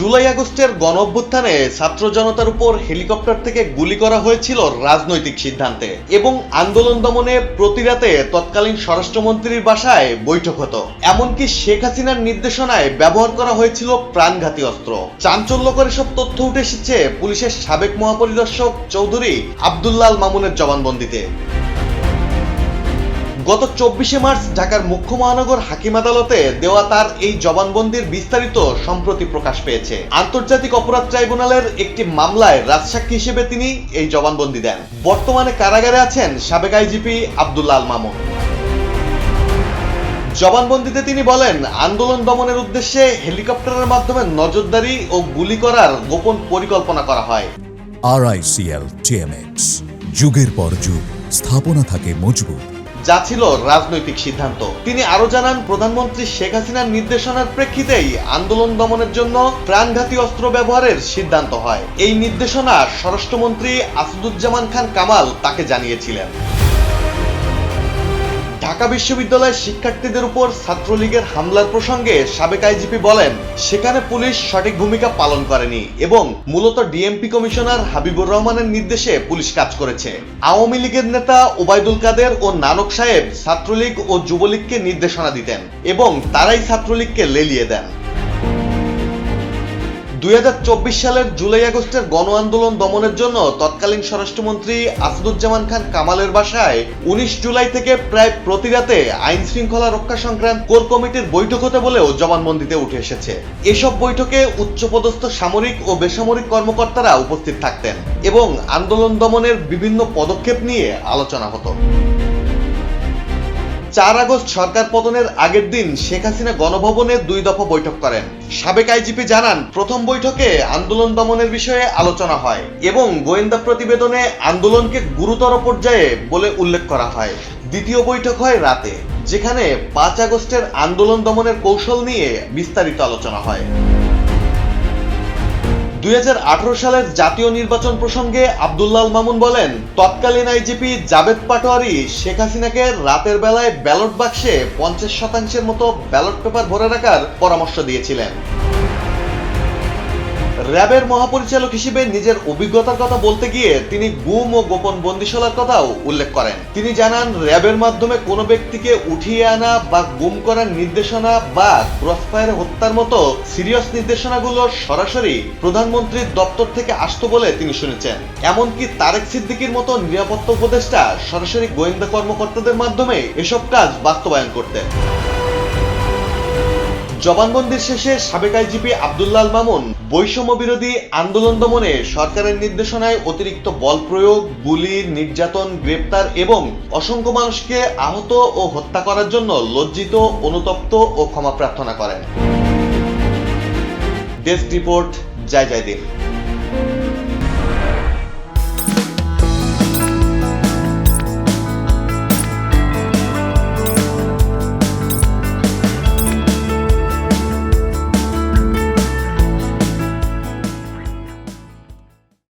জুলাই আগস্টের গণ অভ্যুত্থানে ছাত্র জনতার উপর হেলিকপ্টার থেকে গুলি করা হয়েছিল রাজনৈতিক সিদ্ধান্তে এবং আন্দোলন দমনে প্রতি রাতে তৎকালীন স্বরাষ্ট্রমন্ত্রীর বাসায় বৈঠক হতো। এমনকি শেখ হাসিনার নির্দেশনায় ব্যবহার করা হয়েছিল প্রাণঘাতী অস্ত্র। চাঞ্চল্যকর সব তথ্য উঠে এসেছে পুলিশের সাবেক মহাপরিদর্শক চৌধুরী আবদুল্লাল মামুনের জবানবন্দিতে। গত চব্বিশে মার্চ ঢাকার মুখ্য মহানগর হাকিম আদালতে দেওয়া তার এই জবানবন্দির বিস্তারিত সম্প্রতি প্রকাশ পেয়েছে। আন্তর্জাতিক অপরাধ ট্রাইব্যুনালের একটি মামলায় রাজসাক্ষী হিসেবে তিনি এই জবানবন্দি দেন। বর্তমানে কারাগারে আছেন সাবেক আইজিপি আবদুল্লাহ আল মামুন। জবানবন্দিতে তিনি বলেন, আন্দোলন দমনের উদ্দেশ্যে হেলিকপ্টারের মাধ্যমে নজরদারি ও গুলি করার গোপন পরিকল্পনা করা হয়। আরআইসিএল যুগের পর যুগ, স্থাপনা থাকে মজবুত। যা ছিল রাজনৈতিক সিদ্ধান্ত। তিনি আরও জানান, প্রধানমন্ত্রী শেখ হাসিনার নির্দেশনার প্রেক্ষিতেই আন্দোলন দমনের জন্য প্রাণঘাতী অস্ত্র ব্যবহারের সিদ্ধান্ত হয়। এই নির্দেশনা স্বরাষ্ট্রমন্ত্রী আসাদুজ্জামান খান কামাল তাকে জানিয়েছিলেন। ঢাকা বিশ্ববিদ্যালয়ের শিক্ষার্থীদের উপর ছাত্রলীগের হামলার প্রসঙ্গে সাবেক আইজিপি বলেন, সেখানে পুলিশ সঠিক ভূমিকা পালন করেনি এবং মূলত ডিএমপি কমিশনার হাবিবুর রহমানের নির্দেশে পুলিশ কাজ করেছে। আওয়ামী লীগের নেতা ওবায়দুল কাদের ও নানক সাহেব ছাত্রলীগ ও যুবলীগকে নির্দেশনা দিতেন এবং তারাই ছাত্রলীগকে লেলিয়ে দেন। দুই হাজার চব্বিশ সালের জুলাই আগস্টের গণ আন্দোলন দমনের জন্য তৎকালীন স্বরাষ্ট্রমন্ত্রী আসাদুজ্জামান খান কামালের বাসায় উনিশ জুলাই থেকে প্রায় প্রতি রাতে আইন শৃঙ্খলা রক্ষা সংক্রান্ত কোর কমিটির বৈঠক হতে বলেও জবানবন্দিতে উঠে এসেছে। এসব বৈঠকে উচ্চপদস্থ সামরিক ও বেসামরিক কর্মকর্তারা উপস্থিত থাকতেন এবং আন্দোলন দমনের বিভিন্ন পদক্ষেপ নিয়ে আলোচনা হতো। চার আগস্ট সরকার পতনের আগের দিন শেখ হাসিনা গণভবনে দুই দফা বৈঠক করেন। সাবেক আইজিপি জানান, প্রথম বৈঠকে আন্দোলন দমনের বিষয়ে আলোচনা হয় এবং গোয়েন্দা প্রতিবেদনে আন্দোলনকে গুরুতর পর্যায়ে বলে উল্লেখ করা হয়। দ্বিতীয় বৈঠক হয় রাতে, যেখানে পাঁচ আগস্টের আন্দোলন দমনের কৌশল নিয়ে বিস্তারিত আলোচনা হয়। দুই হাজার আঠেরো সালের জাতীয় নির্বাচন প্রসঙ্গে আব্দুল্লাল মামুন বলেন, তৎকালীন আইজিপি জাবেদ পাটোয়ারি শেখ হাসিনাকে রাতের বেলায় ব্যালট বাক্সে পঞ্চাশ শতাংশের মতো ব্যালট পেপার ভরে রাখার পরামর্শ দিয়েছিলেন। র্যাবের মহাপরিচালক হিসেবে নিজের অভিজ্ঞতার কথা বলতে গিয়ে তিনি গুম ও গোপন বন্দিশালার কথাও উল্লেখ করেন। তিনি জানান, র্যাবের মাধ্যমে কোনো ব্যক্তিকে উঠিয়ে আনা বা গুম করার নির্দেশনা বা ক্রসফায়ারে হত্যার মতো সিরিয়াস নির্দেশনাগুলো সরাসরি প্রধানমন্ত্রীর দপ্তর থেকে আসতো বলে তিনি শুনেছেন। এমনকি তারেক সিদ্দিকির মতো নিরাপত্তা উপদেষ্টা সরাসরি গোয়েন্দা কর্মকর্তাদের মাধ্যমে এসব কাজ বাস্তবায়ন করতেন। জবানবন্দির শেষে সাবেক আইজিপি আবদুল্লাল মামুন বৈষম্য বিরোধী আন্দোলন দমনে সরকারের নির্দেশনায় অতিরিক্ত বল প্রয়োগ, গুলি, নির্যাতন, গ্রেপ্তার এবং অসংখ্য মানুষকে আহত ও হত্যা করার জন্য লজ্জিত, অনুতপ্ত ও ক্ষমা প্রার্থনা করেন। ডেস্ক রিপোর্ট, জয় জয় দিন